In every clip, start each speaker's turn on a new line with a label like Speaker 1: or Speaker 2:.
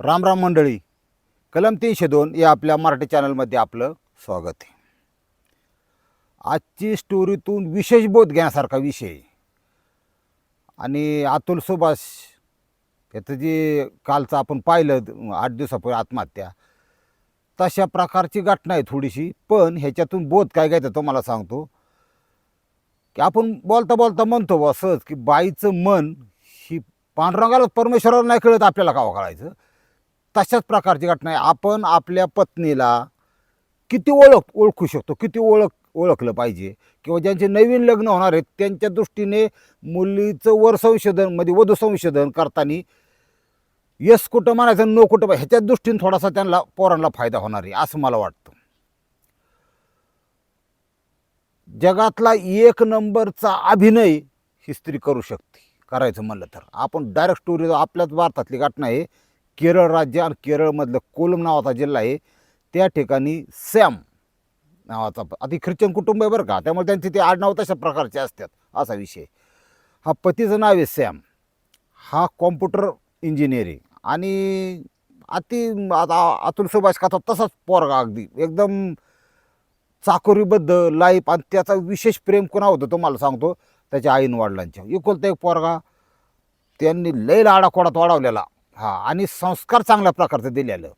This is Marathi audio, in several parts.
Speaker 1: राम राम मंडळी. कलम तीनशे दोन या आपल्या मराठी चॅनलमध्ये आपलं स्वागत आहे. आजची स्टोरीतून विशेष बोध घेण्यासारखा विषय. आणि अतुल सुभाष याचं जे कालचं आपण पाहिलं आठ दिवसापूर्वी आत्महत्या तशा प्रकारची घटना आहे थोडीशी. पण ह्याच्यातून बोध काय घ्यायचा तो मला सांगतो. की आपण बोलता बोलता म्हणतो बा सहज की बाईचं मन ही पांडुरंगाला परमेश्वराला नाही कळत आपल्याला कावा कळायचं तशाच प्रकारची घटना आहे. आपण आपल्या पत्नीला किती ओळख ओळखू शकतो किती ओळख ओळखलं पाहिजे. किंवा ज्यांचे नवीन लग्न होणार आहेत त्यांच्या दृष्टीने मुलीचं वर संशोधन म्हणजे वधू संशोधन करताना यस कुठं म्हणायचं नो कुठं ह्याच्या दृष्टीने थोडासा त्यांना पोरांना फायदा होणार आहे असं मला वाटतं. जगातला एक नंबरचा अभिनय ही स्त्री करू शकते करायचं म्हणलं तर. आपण डायरेक्ट स्टोरी आपल्याच भारतातली घटना आहे. केरळ राज्य आणि केरळमधलं कोलम नावाचा जिल्हा आहे त्या ठिकाणी सॅम नावाचा आता ख्रिश्चन कुटुंब आहे बरं का त्यामुळे त्यांचे ते आडनाव तशा प्रकारचे असतात असा विषय हा पतीचं नाव आहे सॅम. हा कॉम्प्युटर इंजिनियर आहे आणि अति आता अतुल सुभाष कथा तसाच पोरगा अगदी एकदम चाकोरीबद्ध लाईफ आणि त्याचा विशेष प्रेम कोणा होतं तुम्हाला सांगतो त्याच्या आईन वडिलांच्या. एकुलता एक पोरगा त्यांनी लय लाडाकोडात वाढवलेला. हा आणि संस्कार चांगल्या प्रकारचं दिलेलं.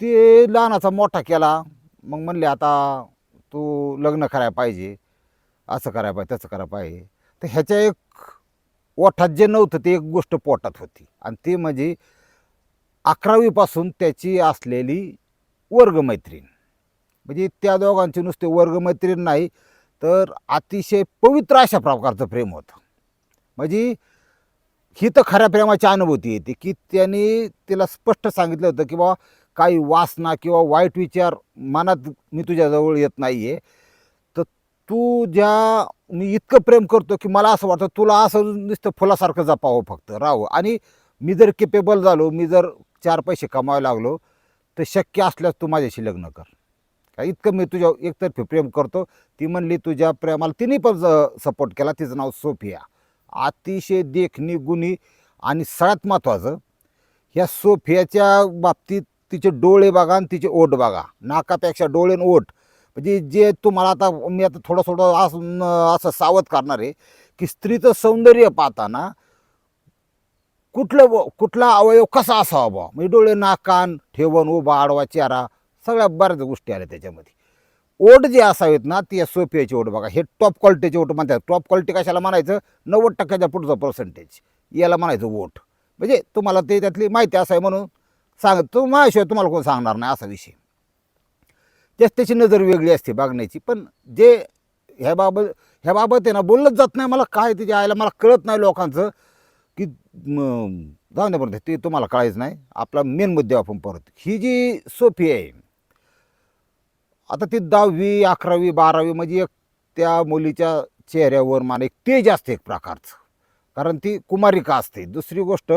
Speaker 1: ते लहानाचा मोठा केला मग म्हणले आता तू लग्न करायला पाहिजे असं करायला पाहिजे तसं करायला पाहिजे. तर ह्याच्या एक ओठात जे नव्हतं ते एक गोष्ट पोटात होती. आणि ते म्हणजे अकरावीपासून त्याची असलेली वर्गमैत्रीण. म्हणजे त्या दोघांची नुसते वर्गमैत्रीण नाही तर अतिशय पवित्र अशा प्रकारचं प्रेम होतं. म्हणजे ही तर खऱ्या प्रेमाची अनुभूती येते की त्यांनी तिला स्पष्ट सांगितलं होतं की बाबा काही वासना किंवा वाईट विचार मनात मी तुझ्याजवळ येत नाही आहे तर तू ज्या मी इतकं प्रेम करतो की मला असं वाटतं तुला असं नुसतं फुलासारखं जपावं फक्त. राहावं आणि मी जर केपेबल झालो मी जर चार पैसे कमावायला लागलो तर शक्य असल्यास तू माझ्याशी लग्न कर. काय इतकं मी तुझ्या एकतर्फी प्रेम करतो. ती म्हणली तुझ्या प्रेमाला तिने पण सपोर्ट केला. तिचं नाव सोफिया. अतिशय देखणी गुणी आणि सगळ्यात महत्त्वाचं ह्या सोफियाच्या बाबतीत तिचे डोळे बघा आणि तिचे ओठ बघा. नाकापेक्षा डोळे आणि ओठ. म्हणजे जे तुम्हाला आता मी आता थोडं थोडं असं असं सावध करणार आहे की स्त्रीचं सौंदर्य पाहताना कुठलं व- कुठला अवयव कसा असावा बा म्हणजे डोळे नाक कान ठेवण उभा आडवा चेहरा सगळ्या बऱ्याच गोष्टी आल्या त्याच्यामध्ये. ओठ जे असावेत ना ती सोफियाची ओट बघा. हे टॉप क्वालिटीचे ओट म्हणतात. टॉप क्वालिटी कशाला म्हणायचं? नव्वद टक्क्याच्या पुढचं पर्सेंटेज याला म्हणायचं वोट. म्हणजे तुम्हाला ते त्यातली माहिती असावी म्हणून सांग. तो माझ्याशिवाय तुम्हाला कोण सांगणार नाही असा विषय. त्याच त्याची नजर वेगळी असते बघण्याची. पण जे ह्याबाबत ह्याबाबत ह्या बाबत आहे ना बोललंच जात नाही. मला काय तिच्या आईला मला कळत नाही लोकांचं की जाऊन द्या बरं ते तुम्हाला कळायचं नाही. आपला मेन मुद्दे आपण परत. ही जी सोपी आहे आता ती दहावी अकरावी बारावी म्हणजे एक त्या मुलीच्या चेहऱ्यावर मला एक तेज असते एक प्रकारचं. कारण ती कुमारिका असते. दुसरी गोष्ट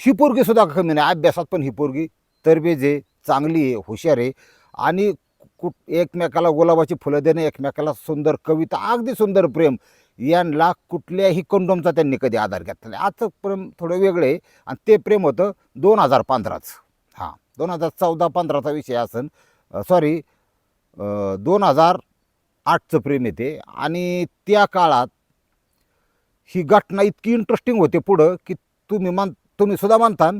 Speaker 1: ही पोरगीसुद्धा कमी नाही. अभ्यासात पण ही पोरगी तरबेज आहे चांगली आहे हुशार आहे. आणि कुठ एकमेकाला गुलाबाची फुलं देणं एकमेकाला सुंदर कविता अगदी सुंदर प्रेम यांना कुठल्याही कंडोमचा त्यांनी कधी आधार घेतला नाही. आजचं प्रेम थोडं वेगळं आहे आणि ते प्रेम होतं दोन हजार पंधराचं. हां दोन हजार चौदा पंधराचा विषय असन. सॉरी दोन हजार आठचं प्रेम येते. आणि त्या काळात ही घटना इतकी इंटरेस्टिंग होते पुढं की तुम्ही मान तुम्ही सुद्धा म्हणता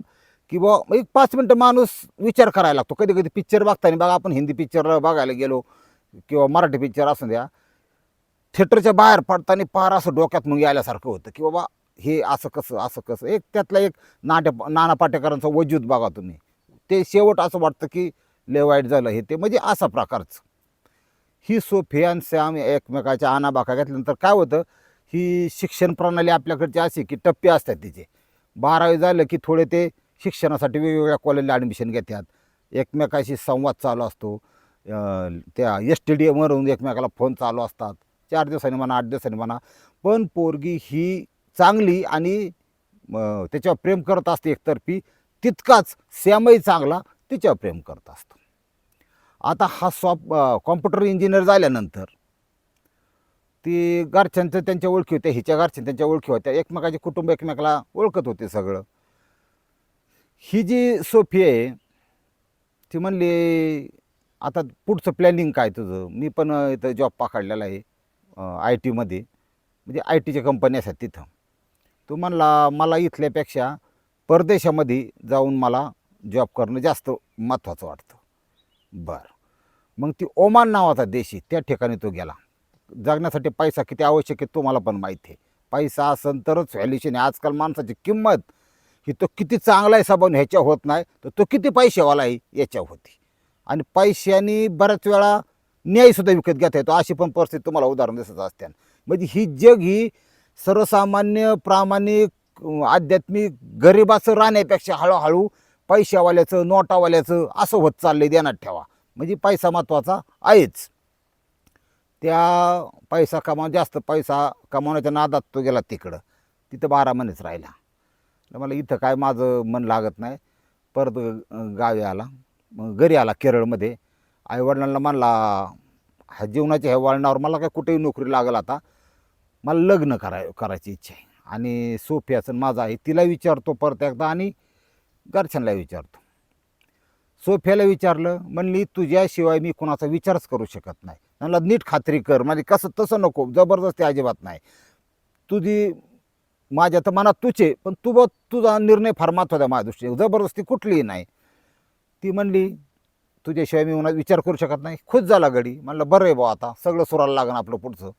Speaker 1: की बा एक पाच मिनटं माणूस विचार करायला लागतो. कधी कधी पिक्चर बघताना बघा आपण हिंदी पिक्चर बघायला गेलो किंवा मराठी पिक्चर असं द्या. थिएटरच्या बाहेर पडताना पार असं डोक्यात मग यायल्यासारखं होतं की बाबा हे असं कसं असं कसं. एक त्यातला एक नाट्य नाना पाटेकरांचा वजूद बघा तुम्ही. ते शेवट असं वाटतं की ले वाईट झालं हे ते. म्हणजे असा प्रकारचं. ही सोफी आणि सॅम एकमेकाच्या आणाबाका घेतल्यानंतर काय होतं ही शिक्षण प्रणाली आपल्याकडची अशी की टप्पे असतात तिचे. बारावी झालं की थोडे ते शिक्षणासाठी वेगवेगळ्या कॉलेजला ॲडमिशन घेतात. एकमेकाशी संवाद चालू असतो. त्या एस टी डी एमवरून एकमेकाला फोन चालू असतात. चार दिवसांनी म्हणा आठ दिवसांनी म्हणा. पण पोरगी ही चांगली आणि त्याच्यावर प्रेम करत असते एकतर्फी तितकाच सॅमही चांगला तिच्यावर प्रेम करत असतो. आता हा सॉफ्ट कॉम्प्युटर इंजिनियर झाल्यानंतर ती घरच्यांचं त्यांच्या ओळखी होत्या हिच्या घरच्या त्यांच्या ओळखी होत्या. एकमेकाचे कुटुंब एकमेकाला ओळखत होते सगळं. ही जी सोफी आहे ती म्हणली आता पुढचं प्लॅनिंग काय तुझं? मी पण इथं जॉब पाकडलेला आहे आय टीमध्ये म्हणजे आय टीच्या कंपनी असतात तिथं. तो म्हणला मला इथल्यापेक्षा परदेशामध्ये जाऊन मला जॉब करणं जास्त महत्त्वाचं वाटतं. बरं. मग ती ओमान नावाचा देश आहे त्या ठिकाणी तो गेला. जगण्यासाठी पैसा किती आवश्यक आहे तुम्हाला पण माहिती आहे. पैसा असेल तरच व्हॅल्युशन आहे. आजकाल माणसाची किंमत ही तो किती चांगला आहे साबण ह्याच्या होत नाही तर तो किती पैसेवाला आहे याच्या होती. आणि पैशाने बऱ्याच वेळा न्यायसुद्धा विकत घेता येतो. अशी पण परिस्थिती तुम्हाला उदाहरण दिसत असते म्हणजे ही जग ही सर्वसामान्य प्रामाणिक आध्यात्मिक गरिबाचं राहण्यापेक्षा हळूहळू पैशावाल्याचं नोटावाल्याचं असं होत चाललं आहे ध्यानात ठेवा. म्हणजे पैसा महत्त्वाचा आहेच. त्या पैसा कमाव जास्त पैसा कमावण्याच्या नादात तो गेला तिकडं. तिथं बारा महिनेच राहिला. मला इथं काय माझं मन लागत नाही. परत गावी आला. मग घरी आला केरळमध्ये. आईवडिलांना म्हणला ह्या जीवनाच्या ह्या वळणावर मला काय कुठेही नोकरी लागल आता. मला लग्न कराय करायची इच्छा आहे. आणि सोफियाचं माझं आहे तिला विचारतो परत एकदा आणि घरच्यांना विचारतो. सोफ्याला विचारलं म्हणली तुझ्याशिवाय मी कुणाचा विचारच करू शकत नाही. त्यांना नीट खात्री कर म्हणजे कसं तसं नको जबरदस्ती अजिबात नाही. तुझी माझ्या तर मनात तुझे पण तू बघ तुझा निर्णय फार महत्त्वाचा माझ्या दृष्टीने. जबरदस्ती कुठलीही नाही. ती म्हणली तुझ्याशिवाय मी कोणाचा विचार करू शकत नाही. खुश झाला गडी. म्हणलं बरं आहे बुवा आता सगळं सुरायला लागणं आपलं पुढचं.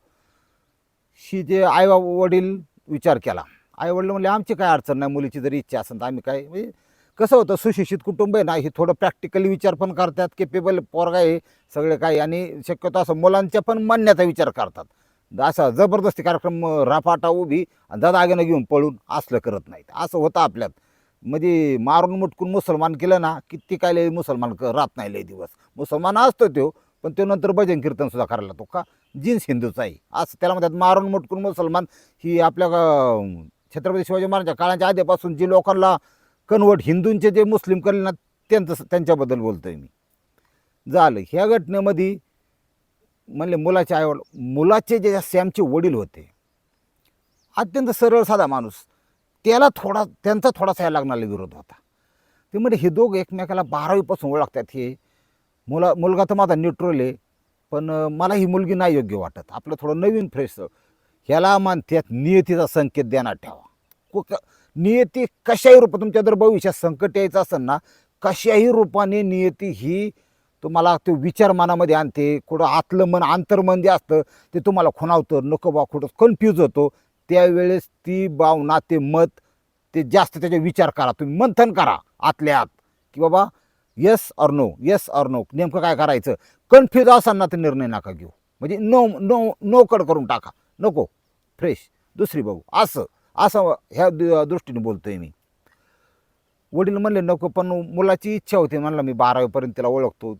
Speaker 1: शी जे आई वडील विचार केला. आई वडील म्हणले आमची काय अडचण नाही मुलीची जरी इच्छा असेल तर आम्ही काय म्हणजे कसं होतं सुशिक्षित कुटुंब आहे ना हे थोडं प्रॅक्टिकली विचार पण करतात केपेबल पोरगा आहे सगळे काही. आणि शक्यतो असं मुलांच्या पण मानण्याचा विचार करतात. असा जबरदस्ती कार्यक्रम राफाटा उभी आणि दादागिनं घेऊन पळून असलं करत नाहीत. असं होतं आपल्यात. म्हणजे मारून मुटकून मुसलमान केलं ना किती काय लय मुसलमान क- राहत नाही लय दिवस. मुसलमान असतो तो पण तो नंतर भजन कीर्तन सुद्धा करायला तो का? जीन्स हिंदूचा आहे. असं त्याला म्हणतात मारून मुटकून मुसलमान ही आपल्या छत्रपती शिवाजी महाराजांच्या काळाच्या आधीपासून जी लोकांना कन्वर्ट हिंदूंचे जे मुस्लिम केले ना त्यांचं त्यांच्याबद्दल बोलतो आहे मी. झालं. ह्या घटनेमध्ये म्हणले मुलाचे आईवड मुलाचे जे सॅमचे वडील होते अत्यंत सरळ साधा माणूस. त्याला थोडा त्यांचा थोडासा या लग्नाला विरोध होता. ते म्हणजे हे दोघं एकमेकाला बारावीपासून ओळखतात हे. मुला मुलगा तर माझा न्यूट्रल आहे पण मला ही मुलगी नाही योग्य वाटत. आपलं थोडं नवीन फ्रेश. ह्याला मानतात नियतीचा संकेत देण्यात ठेवा. कुक नियती कशाही रूपात तुमच्या जर भविष्यात संकट यायचं असेल ना कशाही रूपाने नियती ही तुम्हाला ते विचार मनामध्ये आणते कुठं आतलं मन आंतरमन जे असतं ते तुम्हाला खुणावतं नको बा कुठं कन्फ्यूज होतो त्यावेळेस ती भावना ते मत ते जास्त त्याचे विचार करा तुम्ही मंथन करा आतल्या आत की बाबा यस और नो यस और नो नेमकं काय करायचं? कन्फ्यूज असताना ते निर्णय नका घेऊ. म्हणजे नो नो नो कड करून टाका. नको. फ्रेश दुसरी बघू. असं. असं ह्या द दृष्टीने बोलतोय मी. वडील म्हणले नको पण मुलाची इच्छा होती म्हणलं मी बारावीपर्यंत तिला ओळखतो.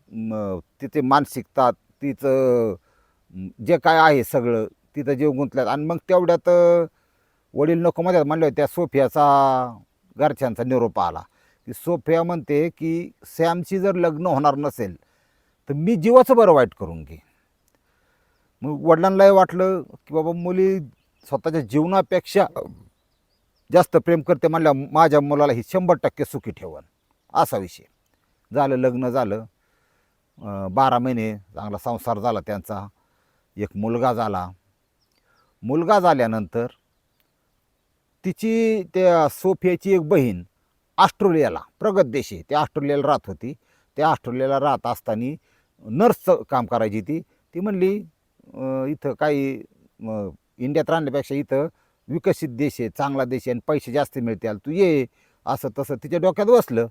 Speaker 1: तिथे मानसिकता तिचं जे काय आहे सगळं तिथं जीव गुंतल्यात. आणि मग तेवढ्यात वडील नको म्हणतात. म्हणले त्या सोफियाचा घरच्यांचा निरोप आला. की सोफिया म्हणते की सॅमची जर लग्न होणार नसेल तर मी जीवाचं बरं वाईट करून घे मग वडिलांनाही वाटलं की बाबा मुली स्वतःच्या जीवनापेक्षा जास्त प्रेम करते म्हणल्या माझ्या मुलाला ही शंभर टक्के सुखी ठेवन असा विषय. झालं लग्न झालं. बारा महिने चांगला संसार झाला त्यांचा. एक मुलगा झाला. मुलगा झाल्यानंतर तिची त्या सोफियाची एक बहीण ऑस्ट्रेलियाला प्रगत देश आहे त्या ऑस्ट्रेलियाला राहत होती. त्या ऑस्ट्रेलियाला राहत असताना नर्सचं काम करायची ती ती म्हणली इथं काही इंडियात राहण्यापेक्षा इथं विकसित देश आहे चांगला देश आहे आणि पैसे जास्त मिळतील तू ये. असं तसं तिच्या डोक्यात बसलं.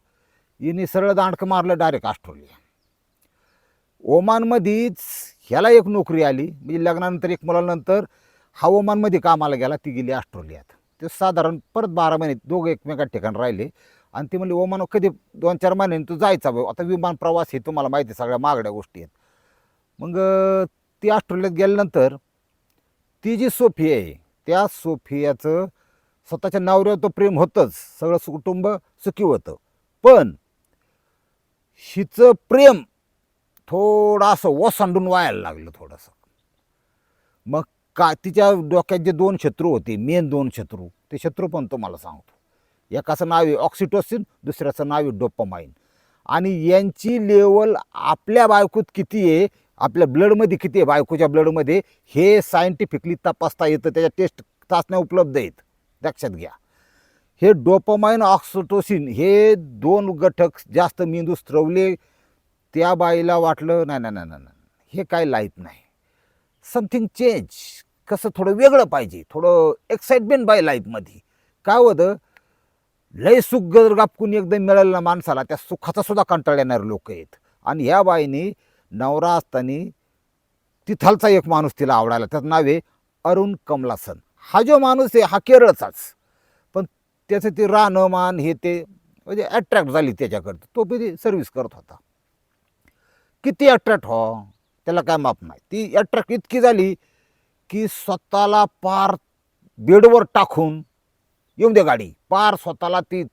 Speaker 1: हिने सरळ दांडकं मारलं डायरेक्ट ऑस्ट्रेलिया. ओमानमध्येच ह्याला एक नोकरी आली. म्हणजे लग्नानंतर एक मुलानंतर हा ओमानमध्ये कामाला गेला ती गेली ऑस्ट्रेलियात. ते साधारण परत बारा महिने दोघं एकमेका ठिकाण राहिले. आणि ती म्हणले ओमान कधी दोन चार महिन्यांनी तू जायचा भाऊ. आता विमान प्रवास हे तुम्हाला माहिती आहे, सगळ्या महागड्या गोष्टी आहेत. मग ती ऑस्ट्रेलियात गेल्यानंतर ती जी सोफी आहे त्या सोफियाचं स्वतःच्या नवऱ्यावर तर प्रेम होतंच. सगळं कुटुंब सुखी होतं. पण हिचं प्रेम थोडं ओसांडून व्हायला लागलं थोडंसं. मग का तिच्या डोक्यात जे दोन शत्रू होते मेन दोन शत्रू ते शत्रू पण तुम्हाला सांगतो. एकाचं नाव आहे ऑक्सिटोसिन दुसऱ्याचं नाव आहे डोपमाइन आणि यांची लेवल आपल्या बायकोत किती आहे आपल्या ब्लडमध्ये किती आहे? बायकोच्या ब्लडमध्ये हे सायंटिफिकली तपासता येतं त्याच्या टेस्ट चाचण्या उपलब्ध आहेत. लक्षात घ्या. हे डोपामाइन ऑक्सिटोसिन हे दोन घटक जास्त मेंदू स्त्रवले त्या बाईला वाटलं नाही नाही नाही नाही नाही. हे काय लाईत नाही. Something change. कसं थोडं वेगळं पाहिजे. थोडं एक्साइटमेंट बाय लाईफमध्ये. काय होतं? लय सुख जर गापकून एकदम मिळालं ना माणसाला त्या सुखाचा सुद्धा कंटाळ येणारे लोक आहेत. आणि ह्या बाईने नवरा असताना तिथालचा एक माणूस तिला आवडायला. त्याचं नाव आहे अरुण कमलासन. हा जो माणूस आहे हा केरळचाच. पण त्याचं ते राहणंमान हे ते म्हणजे ॲट्रॅक्ट झाली त्याच्याकडं तो पण सर्व्हिस करत होता. किती अट्रॅक्ट हो? त्याला काय माप नाही. ती अट्रॅक्ट इतकी झाली की स्वतःला पार बेडवर टाकून येऊन दे गाडी. पार स्वतःला ती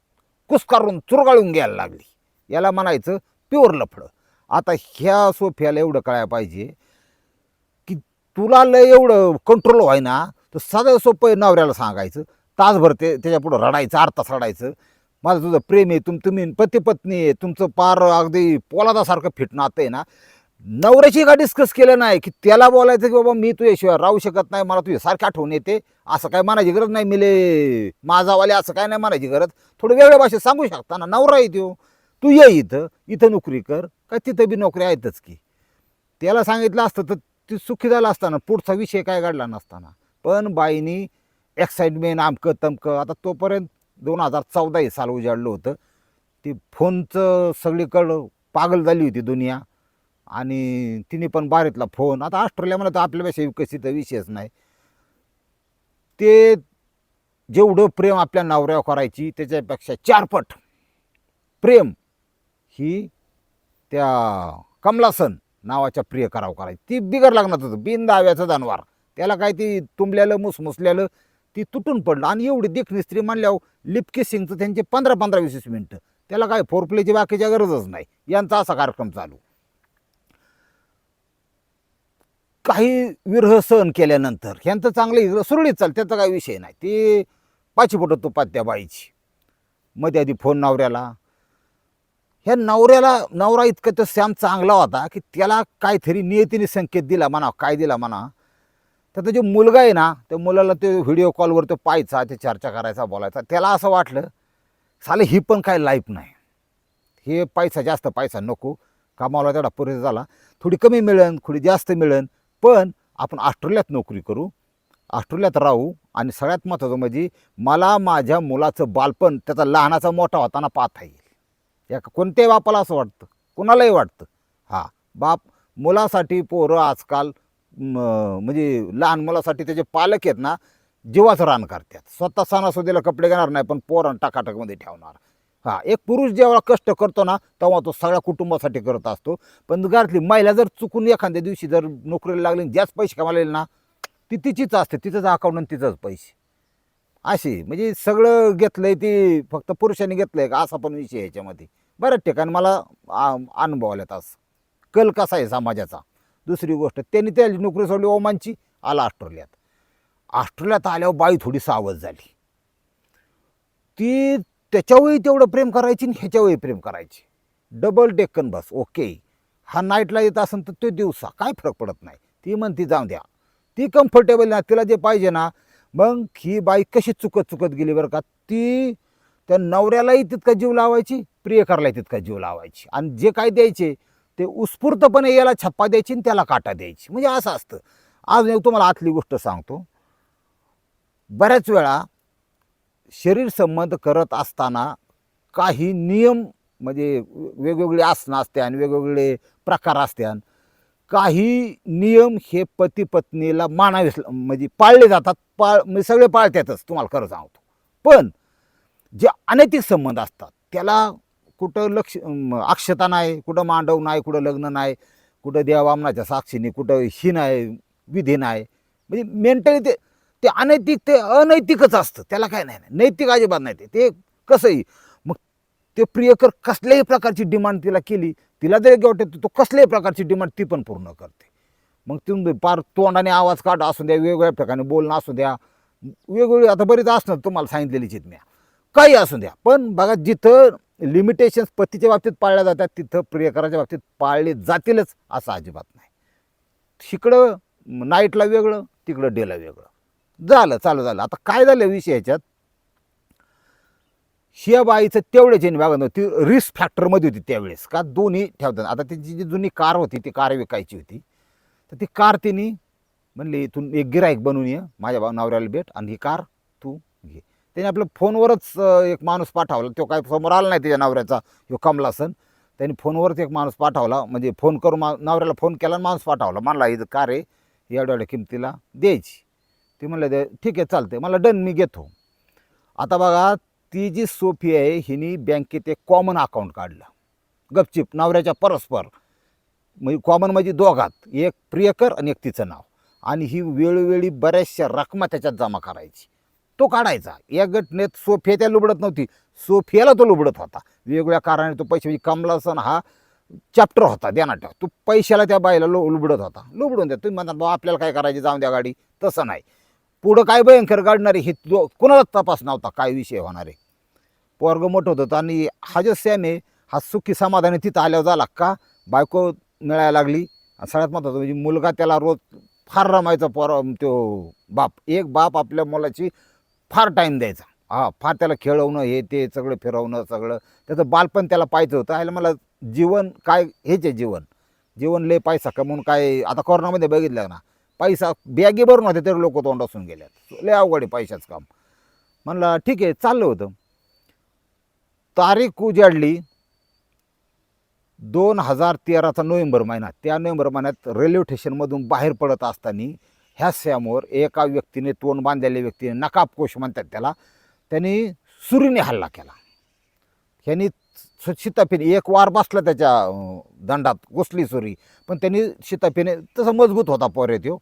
Speaker 1: कुस्कारून चुरगाळून घ्यायला लागली. याला म्हणायचं प्युअर लफडं. आता ह्या सोफ्याला एवढं कळायला पाहिजे की तुला लय एवढं कंट्रोल व्हाय ना तर साधं सोपं आहे नवऱ्याला सांगायचं तासभर ते त्याच्या पुढं रडायचं अर्ध तास रडायचं. माझं तुझं प्रेम आहे तुम तुम्ही पती पत्नी आहे तुमचं पार अगदी पोलादासारखं फिट आता आहे ना. नवऱ्याची का डिस्कस केलं नाही की त्याला बोलायचं की बाबा मी तुझ्याशिवाय राहू शकत नाही मला तुझ्या सारखी आठवण येते असं काय म्हणायची गरज नाही मिले माझावाले असं काय नाही म्हणायची गरज. थोडं वेगळ्या भाषेत सांगू शकता ना नवरा येतो तू ये इथं इथं नोकरी कर काय तिथं बी नोकरी आहेतच की. त्याला सांगितलं असतं तर ती सुखी झाला असताना पुढचा विषय काय घडला नसताना. पण बाईनी एक्साइटमेंट आमकं तमकं आता तोपर्यंत दोन हजार चौदा हे साल उजाडलं होतं. ती फोनचं सगळीकडं पागल झाली होती दुनिया. आणि तिने पण बारीतला फोन आता ऑस्ट्रेलियामध्ये तर आपल्यापेक्षा विकसित विषयच नाही. ते जेवढं प्रेम आपल्या नवऱ्यावर करायची त्याच्यापेक्षा चारपट प्रेम ही त्या कमलासन नावाच्या प्रिय कराव करायची ती बिगर लागणार होतं. बिन दाव्याचं दानवार त्याला काय ती तुंबल्यालं मुसमुसल्यालं ती तुटून पडलं. आणि एवढी देखणी स्त्री म्हणल्यावर लिपके सिंगचं त्यांचे पंधरा पंधरा वीस वीस मिनटं. त्याला काय फोर प्लेची बाकीच्या गरजच नाही. यांचा असा कार्यक्रम चालू. काही विरह सहन केल्यानंतर ह्यांचं चांगलं सुरळीत चाल त्याचा काही विषय नाही. ती पाची तुपात त्या बाईची. मध्ये आधी फोन नवऱ्याला ह्या नवऱ्याला नवरा इतकं तो सॅम चांगला होता की त्याला काहीतरी नियतीने संकेत दिला म्हणा काय दिला म्हणा. तर जो मुलगा आहे ना त्या मुलाला ते व्हिडिओ कॉलवर तो पाहायचा ते चर्चा करायचा बोलायचा. त्याला असं वाटलं साले ही पण काय लाईफ नाही. हे पैसा जास्त पैसा नको कामाला तेवढा पुरेसा झाला. थोडी कमी मिळेल थोडी जास्त मिळेल पण आपण ऑस्ट्रेलियात नोकरी करू. ऑस्ट्रेलियात राहू आणि सगळ्यात महत्त्वाचं म्हणजे मला माझ्या मुलाचं बालपण त्याचा लहानाचा मोठा होताना पाहता येईल. या कोणत्याही बापाला असं वाटतं. कोणालाही वाटतं. हां बाप मुलासाठी पोरं आजकाल म्हणजे लहान मुलासाठी त्याचे पालक आहेत ना जीवाचं रान करतात. स्वतः सणासुदीला कपडे घेणार नाही पण पोरण टाकाटकमध्ये ठेवणार. हां एक पुरुष जेव्हा कष्ट करतो ना तेव्हा तो सगळ्या कुटुंबासाठी करत असतो. पण घरातली महिला जर चुकून एखाद्या दिवशी जर नोकरीला लागली जास्त पैसे कमावलेले ना ती तिचीच असते तिचंच अकाउंट आणि तिचंच पैसे. अशी म्हणजे सगळं घेतलं आहे ती फक्त पुरुषांनी आहे का असा पण विषय याच्यामध्ये. बऱ्याच ठिकाणी मला अनुभव आला असं कल कसा आहे समाजाचा? दुसरी गोष्ट त्यांनी त्याची नोकरी सोडली ओमानची आला ऑस्ट्रेलियात. ऑस्ट्रेलियात आल्यावर बाई थोडी सावध झाली. ती त्याच्यावेळी तेवढं प्रेम करायची आणि ह्याच्यावेळी प्रेम करायची. डबल डेक्कन बस ओके हा नाईटला येत असेल तर तो दिवसा काय फरक पडत नाही. ती म्हणती जाऊ द्या. ती कम्फर्टेबल ना तिला जे पाहिजे ना मग ही बाई कशी चुकत चुकत गेली बरं का? ती त्या नवऱ्यालाही तितका जीव लावायची प्रियकरलाही तितका जीव लावायची. आणि जे काय द्यायचे ते उत्स्फूर्तपणे याला छप्पा द्यायची आणि त्याला काटा द्यायची. म्हणजे असं असतं. आज मी तुम्हाला आतली गोष्ट सांगतो. बऱ्याच वेळा शरीर संबंध करत असताना काही नियम म्हणजे वेगवेगळे आसनं असते आणि वेगवेगळे प्रकार असते काही नियम हे पती पत्नीला मानावेच म्हणजे पाळले जातात. पाळ म्हणजे सगळे पाळतातच तुम्हाला खरं सांगतो. पण जे अनैतिक संबंध असतात त्याला कुठं लक्ष अक्षता नाही कुठं मांडव नाही कुठं लग्न नाही कुठं देवामनाच्या साक्षीने कुठं ही नाही विधी नाही. म्हणजे मेंटली ते ते अनैतिक ते अनैतिकच असतं. त्याला काय नाही नाही. नैतिक अजिबात नाही ते. ते कसंही मग ते प्रियकर कसल्याही प्रकारची डिमांड तिला केली तिला जर वाटत तो कसल्याही प्रकारची डिमांड ती पण पूर्ण करते. मग तिथून पार तोंडाने आवाज काढ असू द्या वेगवेगळ्या ठिकाणी बोलणं असू द्या. वेगवेगळी आता बरीच असणार तुम्हाला सांगितलेलीच चित्म्या काही असू द्या. पण बघा जिथं लिमिटेशन्स पतीच्या बाबतीत पाळल्या जातात तिथं प्रियकराच्या बाबतीत पाळले जातीलच असं अजिबात नाही. तिकडं नाईटला वेगळं तिकडं डेला वेगळं. झालं चालू झालं. आता काय झालं विषय ह्याच्यात? शिया बाईचं तेवढ्याच यांनी बघा ती रिस्क फॅक्टरमध्ये होती त्यावेळेस. का दोन्ही ठेवतात. आता तिची जी जुनी कार होती ती कार विकायची होती. तर ती कार तिने म्हणली इथून एक गिराईक बनवून ये. माझ्या भाऊ नवऱ्याला भेट आणि ही कार तू घे. त्याने आपलं फोनवरच एक माणूस पाठवला. तो काय समोर आला नाही त्याच्या नवऱ्याचा ह्यो कमलासन त्यांनी फोनवरच एक माणूस पाठवला. म्हणजे फोन करून मा नवऱ्याला फोन केला आणि माणूस पाठवला. मला इथं कार आहे एवढ्या एवढ्या किमतीला द्यायची. ती म्हणलं दे ठीक आहे चालते मला डन मी घेतो. आता बघा ती जी सोफी आहे हिने बँकेत एक कॉमन अकाउंट काढलं. गपचिप नवऱ्याच्या परस्पर. म्हणजे कॉमन म्हणजे दोघात. एक प्रियकर आणि एक तिचं नाव. आणि ही वेळोवेळी बऱ्याचशा रकमा त्याच्यात जमा करायची. तो काढायचा. या घटनेत सोफिया त्या लुबडत नव्हती. सोफियाला तो लुबडत होता. वेगवेगळ्या कारणाने तो पैसे म्हणजे कमलासन हा चॅप्टर होता ध्यानात तो पैशाला त्या बाईला लो लुबडत होता. लुबडून द्या तुम्ही म्हणतात बाबा आपल्याला काय करायचे? जाऊन द्या गाडी. तसं नाही. पुढं काय भयंकर गाडणारे हे तो कोणालाच तपास नव्हता काय विषय होणार. आहे पोरग मोठं होतं आणि हा जो सॅमे हा सुखी समाधानी तिथं आल्यावर झाला का? बायको मिळायला लागली. आणि सगळ्यात महत्त्वाचं म्हणजे मुलगा त्याला रोज फार रमायचा पोर तो बाप. एक बाप आपल्या मुलाची फार टाईम द्यायचा. हा फार त्याला खेळवणं हे ते सगळं फिरवणं सगळं. त्याचं बालपण त्याला पाहिजे होतं. ह्याला मला जीवन काय हेच आहे जीवन. जीवन लय पैसा कमवून काय आता कोरोनामध्ये बघितलं ना पैसा बॅगी भरून होते तरी लोक तोंड असून गेल्यात लय अवघड आहे पैशाचं काम. म्हणलं ठीक आहे चाललं होतं. तारीख उजाडली. दोन हजार तेराचा नोव्हेंबर महिना. त्या नोव्हेंबर महिन्यात रेल्वे स्टेशनमधून बाहेर पडत असताना ह्या समोर एका व्यक्तीने तोंड बांधलेल्या व्यक्तीने नकाबकोश म्हणतात त्याला. त्यांनी सुरीने हल्ला केला. ह्यांनी सीताफीने एक वार बसला त्याच्या दंडात घुसली सुरी. पण त्यांनी सीताफीने तसा मजबूत होता पोरे त्यो.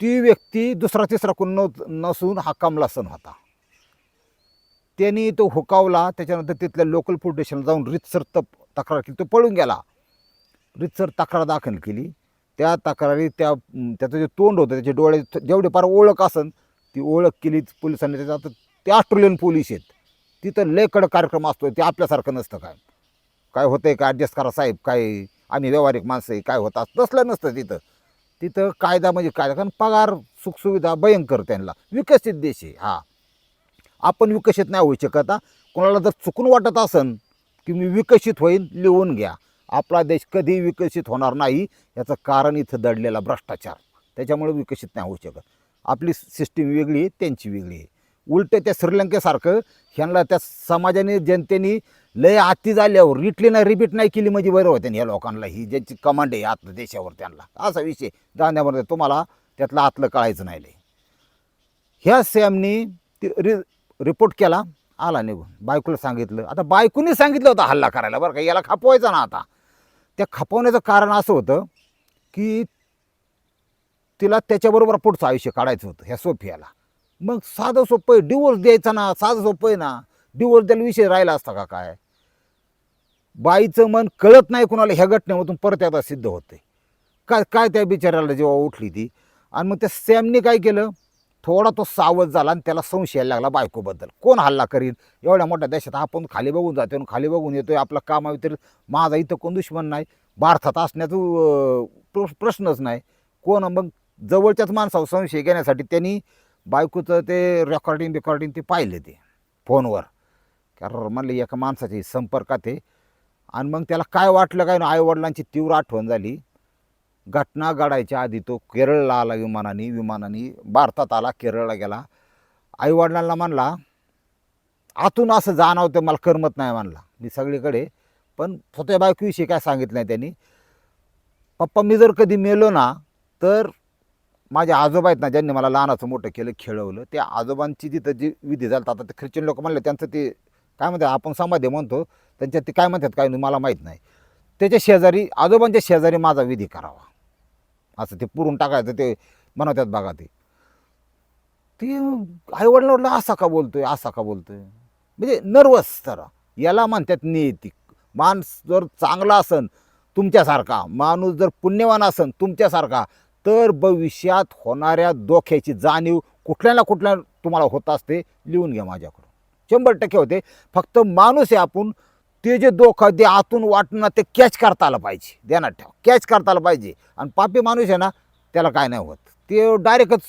Speaker 1: ती व्यक्ती दुसरा तिसरा कोण नसून हा कमलासन होता. त्यांनी तो हुकावला त्याच्यानंतर तिथल्या लोकल पोलीस स्टेशनला जाऊन रितसर तप तक्रार केली. तो पळून गेला. रितसर तक्रार दाखल केली. त्या तक्रारी त्या त्याचं जे तोंड होतं त्याचे डोळे जेवढे फार ओळख असन ती ओळख केली पोलिसांनी. त्याच्या आता ते ऑस्ट्रेलियन पोलीस आहेत. तिथं लय कडक कार्यक्रम असतो ते आपल्यासारखं नसतं काय. काय होतं आहे का ॲडजस्ट करा साहेब काय आम्ही व्यावहारिक माणसं आहे काय होतं असं तसलं नसतं तिथं. तिथं कायदा म्हणजे कायदा कारण पगार सुखसुविधा भयंकर त्यांना. विकसित देश आहे हा. आपण विकसित नाही होऊ शकत हा. कोणाला जर चुकून वाटत असन की मी विकसित होईन लिहून घ्या. आपला देश कधी विकसित होणार नाही याचं कारण इथं दडलेला भ्रष्टाचार. त्याच्यामुळे विकसित नाही होऊ शकत. आपली सिस्टीम वेगळी आहे त्यांची वेगळी आहे. उलटं त्या श्रीलंकेसारखं ह्यांना त्या समाजाने जनतेने लय आत्ती झाल्यावर रिटली नाही रिपीट नाही केली म्हणजे बरं होतं ह्या लोकांना. ही ज्यांची कमांड आहे आतलं देशावर त्यांना. असा विषय दांड्यामध्ये तुम्हाला त्यातलं आतलं कळायचं नाही लय. ह्या सॅमनी ती रि रिपोर्ट केला आला निघून. बायकोला सांगितलं. आता बायकोनी सांगितलं होतं हल्ला करायला बरं का याला खापवायचा ना आता. त्या खपवण्याचं कारण असं होतं की तिला त्याच्याबरोबर पुढचं आयुष्य काढायचं होतं ह्या सोफियाला. मग साधं सोपं आहे डिवोर्स द्यायचा ना साधं सोपं आहे ना. डिवोर्स द्यायला विषय राहिला असता का काय? बाईचं मन कळत नाही कुणाला ह्या घटनेमधून परत आता सिद्ध होते काय काय त्या बिचाऱ्याला जेव्हा उठली ती. आणि मग त्या सॅमने काय केलं? थोडा तो सावध झाला आणि त्याला संशय यायला लागला बायकोबद्दल. कोण हल्ला करीन? एवढ्या मोठ्या देशात आपण खाली बघून जातो आणि खाली बघून येतोय. आपलं काम व्यतिरिक्त माझा इथं कोण दुश्मन नाही. भारतात असण्याचं प्र- प्रश्नच नाही. कोण मग जवळच्याच माणसावर संशय घेण्यासाठी त्यांनी बायकोचं ते रेकॉर्डिंग बिकॉर्डिंग ते पाहिलं ते फोनवर. कारण म्हणलं एका माणसाची संपर्कात आहे. आणि मग त्याला काय वाटलं काय ना आईवडिलांची तीव्र आठवण झाली. घटना घडायच्या आधी तो केरळला आला विमानाने विमानाने. भारतात आला केरळला गेला. आईवडिलांना म्हणला आतून असं जाणवतं मला करमत नाही म्हणला. मी सगळीकडे पण स्वतः बायकोविषयी काय सांगितलं नाही त्यांनी. पप्पा मी जर कधी मेलो ना तर माझे आजोबा आहेत ना ज्यांनी मला लहानाचं मोठं केलं खेळवलं त्या आजोबांची तिथं जी विधी झालं आता ते ख्रिश्चन लोक म्हणले त्यांचं ते काय म्हणतात आपण समाधी म्हणतो त्यांच्यात ते काय म्हणतात काय नाही मला माहीत नाही. त्याच्या शेजारी आजोबांच्या शेजारी माझा विधी करावा. असं ते पुरून टाकायचं ते बनवतात बघा ते. ते आईवडिलांना असा का बोलतोय असा का बोलतोय? म्हणजे नर्वस जरा. याला म्हणतात नैतिक. माणूस जर चांगला असन तुमच्यासारखा. माणूस जर पुण्यवान असन तुमच्यासारखा तर भविष्यात होणाऱ्या धोक्याची जाणीव कुठल्या ना कुठल्या तुम्हाला होत असते लिहून घ्या माझ्याकडून. शंभर टक्के होते. फक्त माणूस आहे आपण ते जे डोकं ते आतून वाटणं ते कॅच करता आलं पाहिजे. ध्यानात ठेव. कॅच करता आलं पाहिजे. आणि पापी माणूस आहे ना त्याला काय नाही होत. ते डायरेक्टच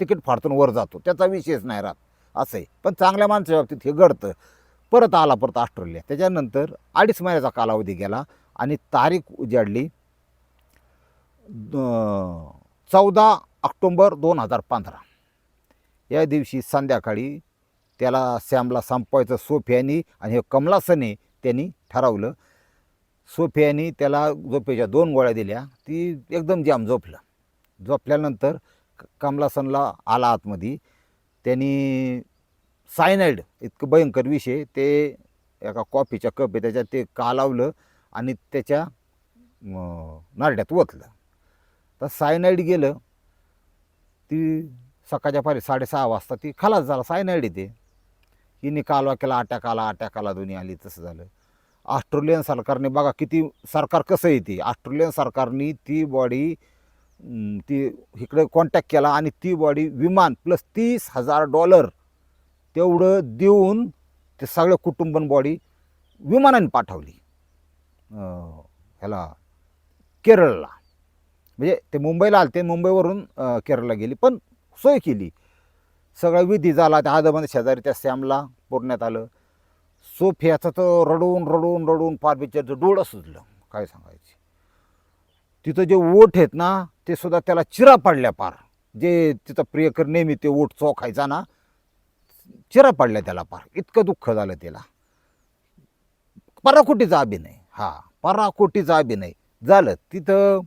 Speaker 1: तिकीट फाडतून वर जातो. त्याचा विषयच नाही राहत. असं आहे. पण चांगल्या माणसाच्या बाबतीत हे घडतं. परत आला परत ऑस्ट्रेलिया. त्याच्यानंतर अडीच महिन्याचा कालावधी गेला आणि तारीख उजाडली चौदा ऑक्टोंबर दोन हजार पंधरा. या दिवशी संध्याकाळी त्याला सॅमला संपवायचं सोफियानी आणि हे कमलासने त्यांनी ठरवलं. सोफियाने त्याला झोपेच्या दोन गोळ्या दिल्या. ती एकदम जाम झोपलं. झोपल्यानंतर कमलासनला आला आतमध्ये. त्यांनी सायनाईड इतकं भयंकर विषय ते एका कॉफीच्या कप आहे त्याच्यात ते कालावलं आणि त्याच्या नारड्यात ओतलं. तर सायनाईड गेलं. ती सकाळच्या पारी साडेसहा वाजता ती खलास झाला. सायनाईड येते हिने कालवा केला अटॅक आला अटॅक आला दोन्ही आली तसं झालं. ऑस्ट्रेलियन सरकारने बघा किती सरकार कसं येते ऑस्ट्रेलियन सरकारने ती बॉडी ती इकडे कॉन्टॅक्ट केला आणि ती बॉडी विमान प्लस तीस हजार डॉलर तेवढं देऊन ते सगळं कुटुंबन बॉडी विमानाने पाठवली. ह्याला केरळला. म्हणजे ते मुंबईला आलते मुंबईवरून केरळला गेली पण सोय केली. सगळा विधी झाला त्या आदबंद शेजारी त्या सॅमला पुरण्यात आलं. सोफियाचं तर रडून रडून रडून पार पिक्चरचं डोळं सुजलं. काय सांगायचे? तिथं जे ओठ आहेत ना ते सुद्धा त्याला चिरा पडल्या पार. जे तिथं प्रियकर नेहमी ते ओठ चोखायचा ना चिरा पडल्या त्याला पार. इतकं दुःख झालं त्याला पराकोटीचा अभिनय. हा पराकोटीचा अभिनय. झालं. तिथं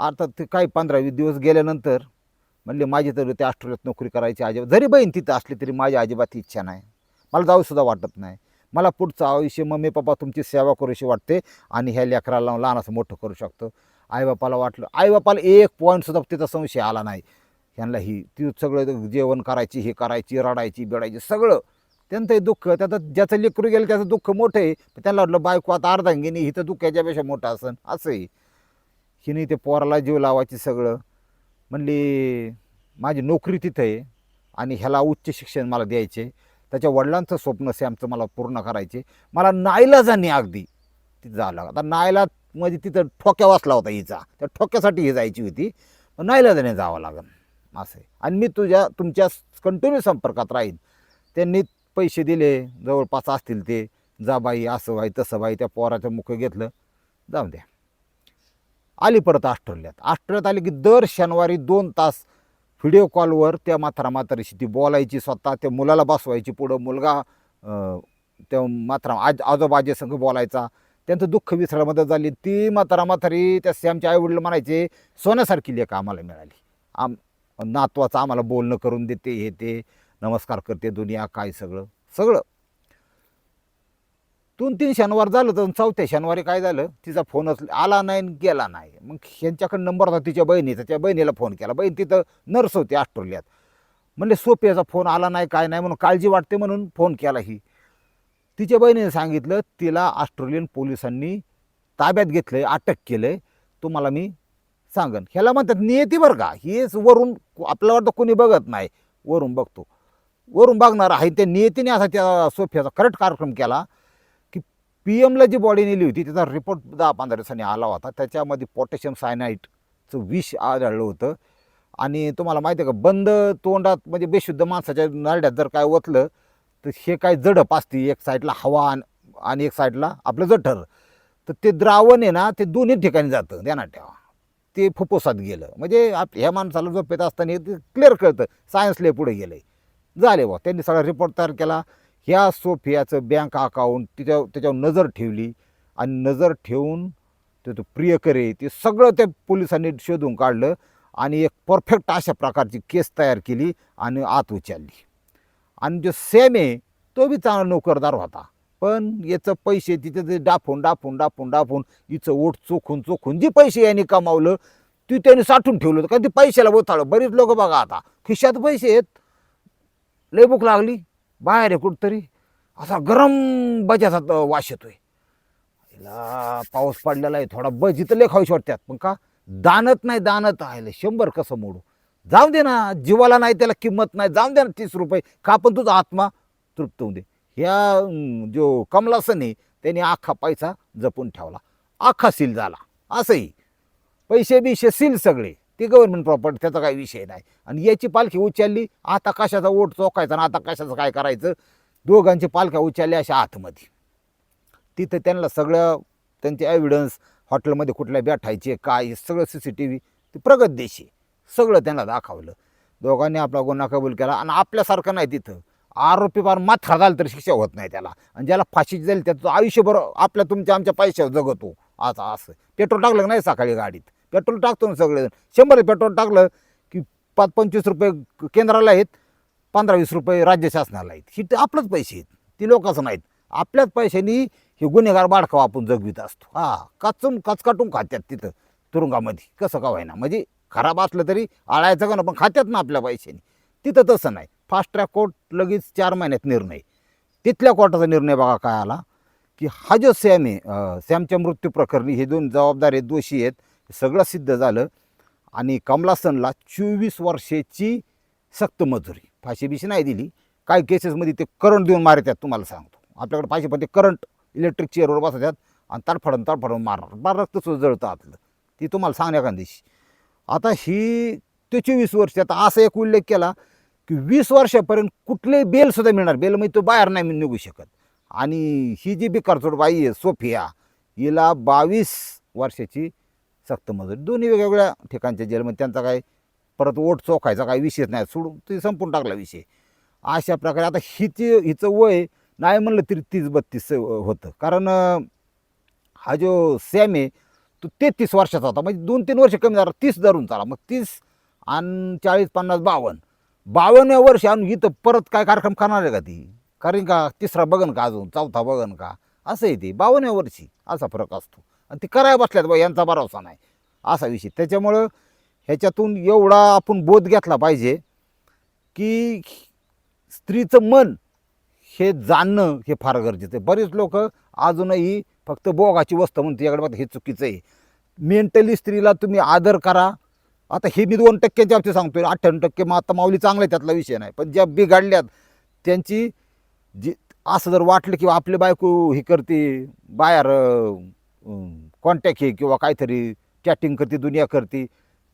Speaker 1: अर्थात ते काही पंधरा वीस दिवस गेल्यानंतर म्हणले माझी तर त्या ऑस्ट्रेलियात नोकरी करायची अजिबात जरी बहीण तिथं असली तरी माझी अजिबात इच्छा नाही. मला जाऊसुद्धा वाटत नाही. मला पुढचं आयुष्य मम्मी पप्पा तुमची सेवा करूशी वाटते आणि ह्या लेकराला लहानाचं मोठं करू शकतो. आईबापाला वाटलं आईबापाला एक पॉईंटसुद्धा तिचा संशय आला नाही. ह्यांना ही ती सगळं जेवण करायची हे करायची रडायची बिडायची सगळं. त्यांचं हे दुःख त्याचं ज्याचं लेकरू गेलं त्याचं दुःख मोठं आहे पण त्यांना वाटलं बायको आता अर्धांगिनी हिचं दुःख याच्यापेक्षा मोठं असन. असंही. हिने ते पोराला जीव लावायची सगळं. म्हणली माझी नोकरी तिथं आहे आणि ह्याला उच्च शिक्षण मला द्यायचे. त्याच्या वडिलांचं स्वप्न सॅमचं मला पूर्ण करायचे. मला नाईलाजाने अगदी तिथं जावं लागलं. आता नाईलाज म्हणजे तिथं ठोक्या वाचला होता हिचा. त्या ठोक्यासाठी ही जायची होती. नाईलाजाने जावं लागेल. असं आहे. आणि मी तुझ्या तुमच्या कंटिन्यू संपर्कात राहीन. त्यांनी पैसे दिले. जवळपास असतील ते. जा बाई असं बाई तसं बाई. त्या पोराचं मुख घेतलं. जाऊ द्या. आली परत ऑस्ट्रेलियात. ऑस्ट्रेलियात आली की दर शनिवारी दोन तास व्हिडिओ कॉलवर त्या म्हातारा म्हातारीशी ती बोलायची स्वतः त्या मुलाला बसवायची पुढं. मुलगा त्या म्हातारा आज आजोबाजेसंग बोलायचा. त्यांचं दुःख विसरायला मदत झाली. ती म्हातारा म्हातारी त्या आमचे आईवडील म्हणायचे सोन्यासारखी लेख आम्हाला मिळाली. आम नातवाचं आम्हाला बोलणं करून देते हे ते नमस्कार करते दुनिया काय सगळं. सगळं. दोन तीन शनिवार झालं तर चौथ्या शनिवारी काय झालं? तिचा फोनच आला नाही आणि गेला नाही. मग ह्यांच्याकडे नंबर होता तिच्या बहिणीचा. त्या बहिणीला फोन केला. बहीण तिथं नर्स होती ऑस्ट्रेलियात. म्हणले सोप्याचा फोन आला नाही काय नाही म्हणून काळजी वाटते म्हणून फोन केला ही. तिच्या बहिणीने सांगितलं तिला ऑस्ट्रेलियन पोलिसांनी ताब्यात घेतलं आहे अटक केलं आहे तुम्हाला मी सांगन. ह्याला म्हणतात नियती बरं का हेच वरून आपल्याला वाटतं कोणी बघत नाही. वरून बघतो. वरून बघणार आहे. त्या नियतीने असा त्या सोफ्याचा करेक्ट कार्यक्रम केला. पी एमला जी बॉडी नेली होती त्याचा रिपोर्ट दहा पंधरा दिवसांनी आला होता. त्याच्यामध्ये पोटॅशियम सायनाईटचं विष आढळलं होतं. आणि तुम्हाला माहिती आहे का बंद तोंडात म्हणजे बेशुद्ध माणसाच्या नरड्यात जर काय ओतलं तर हे काय जडप असते. एक साईडला हवा आणि- आणि एक साईडला आपलं जठर. तर ते द्रावण आहे ना ते दोन्ही ठिकाणी जातं. ध्यानात ठेवा. ते फुफ्फुसात गेलं. म्हणजे आप ह्या माणसाला झोपेत असताना ते क्लिअर कळतं. सायन्सले पुढे गेलं झाले बा त्यांनी सगळा रिपोर्ट तयार केला. ह्या सोफियाचं बँक अकाउंट तिच्या त्याच्यावर नजर ठेवली आणि नजर ठेवून ते तो प्रियकरे ते सगळं त्या पोलिसांनी शोधून काढलं आणि एक परफेक्ट अशा प्रकारची केस तयार केली आणि आत उचलली. आणि जो सेम आहे तो बी चांगला नोकरदार होता. पण याचं पैसे तिथे ते डाफून डाफून डाफून डाफून हिचं ओठ चोखून चोखून जे पैसे यांनी कमावलं ती त्यांनी साठून ठेवलं होतं. कारण ती पैशाला बोथाळं बरीच लोक बघा आता खिशात पैसे आहेत. लय भूक लागली. बाहेर आहे कुठंतरी. असा गरम बजाचा वास येतोय. हिला पाऊस पडलेला आहे थोडा बजी तर लय खाऊशी वाटतात पण का दानत नाही दानत आहे शंभर कसं मोडू? जाऊ दे ना जीवाला नाही त्याला किंमत नाही. जाऊ दे ना तीस रुपये. का पण तुझा आत्मा तृप्त होऊ दे. ह्या जो कमलासन आहे त्याने अख्खा पैसा जपून ठेवला. अख्खा सील झाला. असंही. पैसे बिशे सील सगळे. ते गव्हर्नमेंट प्रॉपर्टी त्याचा काही विषय नाही. आणि याची पालखी उचलली आता कशाचा ओट चोकायचा आणि आता कशाचं काय करायचं? दोघांची पालख्या उचलल्या अशा आतमध्ये. तिथं त्यांना सगळं त्यांचे एव्हिडन्स हॉटेलमध्ये कुठल्या बैठायचे काय सगळं सी सी टी व्ही ते प्रगत देशी. सगळं त्यांना दाखवलं. दोघांनी आपला गुन्हा कबूल केला आणि आपल्यासारखं नाही तिथं. आरोपी फार माथा झाला तर शिक्षा होत नाही त्याला. आणि ज्याला फाशी झाली त्याचं आयुष्यभर आपल्या तुमच्या आमच्या पैशावर जगतो. आता असं. पेट्रोल टाकलं नाही सकाळी गाडीत? पेट्रोल टाकतो ना सगळे शंभर पेट्रोल टाकलं की पाच पंचवीस रुपये केंद्राला आहेत पंधरा वीस रुपये राज्य शासनाला आहेत. ही तर आपलंच पैसे आहेत. ती लोकांचं नाहीत. आपल्याच पैशांनी हे गुन्हेगार बाडकाव आपण जगवित असतो. हा काचून कचकाटून खात्यात तिथं तुरुंगामध्ये. कसं का व्हायना म्हणजे खराब असलं तरी आळायचं का ना पण खात्यात ना आपल्या पैशाने. तिथं तसं नाही. फास्ट ट्रॅक कोर्ट लगेच चार महिन्यात निर्णय. तिथल्या कोर्टाचा निर्णय बघा काय आला की हा जो सॅम आहे सॅमच्या मृत्यू प्रकरणी हे दोन जबाबदार आहेत दोषी आहेत. सगळं सिद्ध झालं. आणि कमलासनला चोवीस वर्षाची सक्त मजुरी. फाशी बिशी नाही दिली. काही केसेसमध्ये ते करंट देऊन मारतात तुम्हाला सांगतो. आपल्याकडे फाशी पण ते करंट इलेक्ट्रिक चेअरवर बसतात आणि तडफडून तडफडून मारणार. बार रक्तच जळतं आतलं ती तुम्हाला सांगण्या का दिवशी आता ही ते चोवीस वर्ष आता असा एक उल्लेख केला की वीस वर्षापर्यंत कुठलेही बेलसुद्धा मिळणार. बेल म्हणजे तो बाहेर नाही निघू शकत. आणि ही जी बिकारचोड बाई आहे सोफिया हिला बावीस वर्षाची सक्त मजुरी. दोन्ही वेगवेगळ्या ठिकाणच्या जेलमध्ये त्यांचा काय परत ओट चोखायचा काही विषयच नाही. सोडून ते संपून टाकला विषय. अशा प्रकारे आता हिची हिचं वय नाही म्हणलं तरी तीस बत्तीस होतं. कारण हा जो सॅम आहे तो तेहतीस वर्षाचा होता. म्हणजे दोन तीन वर्ष कमी झाला तीस धरून चाला. मग तीस आणि चाळीस पन्नास बावन्न. बावन्न वर्ष आणून इथं परत काय कार्यक्रम करणार आहे का ती? कारण का? तिसरा बघन का अजून? चौथा बघन का? असं आहे ते. बावन्न वर्षी असा फरक असतो. आणि ते करायला बसल्यात बा यांचा भरोसा नाही. असा विषय. त्याच्यामुळं ह्याच्यातून एवढा आपण बोध घेतला पाहिजे की स्त्रीचं मन हे जाणणं हे फार गरजेचं आहे. बरेच लोक अजूनही फक्त बोगाची वस्तू म्हणून तिच्याकडे बघा हे चुकीचं आहे. मेंटली स्त्रीला तुम्ही आदर करा. आता हे मी दोन टक्क्याच्या बाबतीत सांगतोय. अठ्ठ्याण्णव टक्के मग आता माऊली चांगलं आहे त्यातला विषय नाही. पण ज्या बिघडल्यात त्यांची जी असं जर वाटलं किंवा आपली बायको ही करते बाहेर कॉन्टॅक्ट हे किंवा काहीतरी चॅटिंग करते दुनिया करते.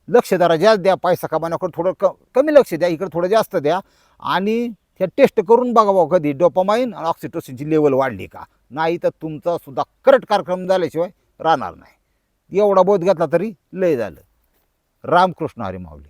Speaker 1: लक्ष जरा जास्त द्या पैसा कमावण्याकडे थोडं क कमी लक्ष द्या इकडे थोडं जास्त द्या. आणि त्या टेस्ट करून बघावं कधी डोपामाइन आणि ऑक्सिटोसिनची लेवल वाढली का. नाही तर तुमचा सुद्धा करट कार्यक्रम झाल्याशिवाय राहणार नाही. एवढा बोध घेतला तरी लय झालं. रामकृष्ण हरी माऊली.